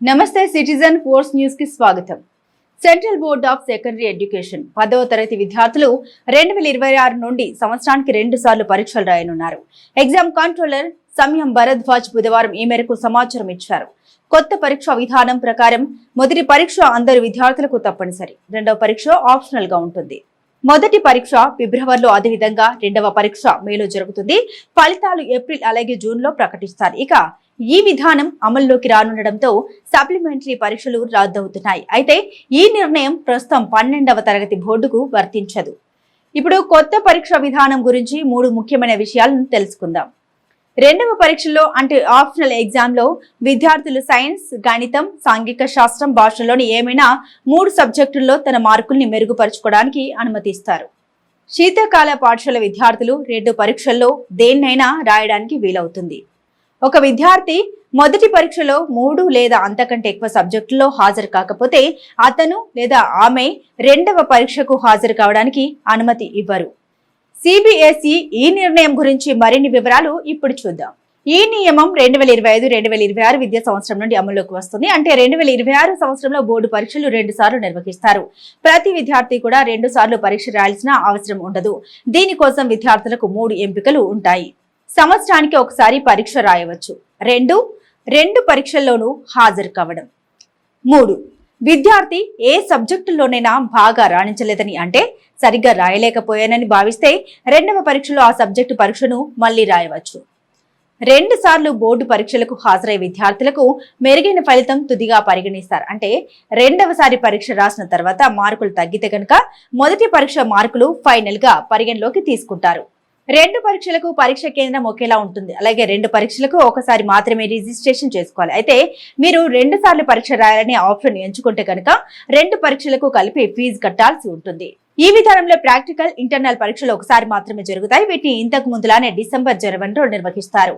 నమస్తే citizen force న్యూస్కి స్వాగతం. Central board of secondary education పదవ తరగతి విద్యార్థులు రెండు వేల ఇరవై ఆరు నుండి సంవత్సరానికి రెండు సార్లు పరీక్షలు రాయనున్నారు. ఎగ్జామ్ కంట్రోలర్ సమయం భరద్వాజ్ బుధవారం ఈ మేరకు సమాచారం ఇచ్చారు. కొత్త పరీక్ష విధానం ప్రకారం మొదటి పరీక్ష అందరు విద్యార్థులకు తప్పనిసరి. రెండవ పరీక్ష ఆప్షనల్గా ఉంటుంది. మొదటి పరీక్ష ఫిబ్రవరిలో అదేవిధంగా రెండవ పరీక్ష మేలో జరుగుతుంది. ఫలితాలు ఏప్రిల్ అలాగే జూన్లో ప్రకటిస్తారు. ఇక ఈ విధానం అమల్లోకి రానుండడంతో సప్లిమెంటరీ పరీక్షలు రద్దవుతున్నాయి. అయితే ఈ నిర్ణయం ప్రస్తుతం పన్నెండవ తరగతి బోర్డుకు వర్తించదు. ఇప్పుడు కొత్త పరీక్ష విధానం గురించి మూడు ముఖ్యమైన విషయాలను తెలుసుకుందాం. రెండవ పరీక్షలో అంటే ఆప్షనల్ ఎగ్జామ్లో విద్యార్థులు సైన్స్ గణితం సాంఘిక శాస్త్రం భాషలోని ఏమైనా మూడు సబ్జెక్టుల్లో తన మార్కుల్ని మెరుగుపరుచుకోవడానికి అనుమతిస్తారు. శీతాకాల పాఠశాల విద్యార్థులు రెండు పరీక్షల్లో దేన్నైనా రాయడానికి వీలవుతుంది. ఒక విద్యార్థి మొదటి పరీక్షలో మూడు లేదా అంతకంటే ఎక్కువ సబ్జెక్టుల్లో హాజరు కాకపోతే అతను లేదా ఆమె రెండవ పరీక్షకు హాజరు కావడానికి అనుమతి ఇవ్వరు. సిబిఎస్ఈ ఈ నిర్ణయం గురించి మరిన్ని వివరాలు ఇప్పుడు చూద్దాం. ఈ నియమం రెండు వేల ఇరవై ఐదు రెండు వేల ఇరవై ఆరు విద్యా సంవత్సరం నుండి అమల్లోకి వస్తుంది. అంటే రెండు వేల ఇరవై ఆరు సంవత్సరంలో బోర్డు పరీక్షలు రెండు సార్లు నిర్వహిస్తారు. ప్రతి విద్యార్థి కూడా రెండు సార్లు పరీక్ష రాయాల్సిన అవసరం ఉండదు. దీనికోసం విద్యార్థులకు మూడు ఎంపికలు ఉంటాయి. సంవత్సరానికి ఒకసారి పరీక్ష రాయవచ్చు. రెండు రెండు పరీక్షల్లోనూ హాజరు కావడం. మూడు విద్యార్థి ఏ సబ్జెక్టులోనైనా బాగా రాణించలేదని అంటే సరిగ్గా రాయలేకపోయానని భావిస్తే రెండవ పరీక్షలో ఆ సబ్జెక్టు పరీక్షను మళ్ళీ రాయవచ్చు. రెండు సార్లు బోర్డు పరీక్షలకు హాజరయ్యే విద్యార్థులకు మెరుగైన ఫలితం తుదిగా పరిగణిస్తారు. అంటే రెండవసారి పరీక్ష రాసిన తర్వాత మార్కులు తగ్గితే కనుక మొదటి పరీక్ష మార్కులు ఫైనల్గా పరిగణలోకి తీసుకుంటారు. రెండు పరీక్షలకు పరీక్ష కేంద్రం ఒకేలా ఉంటుంది. అలాగే రెండు పరీక్షలకు ఒకసారి మాత్రమే రిజిస్ట్రేషన్ చేసుకోవాలి. అయితే మీరు రెండు సార్లు పరీక్ష రాయాలని ఆప్షన్ ఎంచుకుంటే కనుక రెండు పరీక్షలకు కలిపి ఫీజు కట్టాల్సి ఉంటుంది. ఈ విధానంలో ప్రాక్టికల్ ఇంటర్నల్ పరీక్షలు ఒకసారి మాత్రమే జరుగుతాయి. వీటిని ఇంతకు ముందులానే డిసెంబర్ జనవరిలో నిర్వహిస్తారు.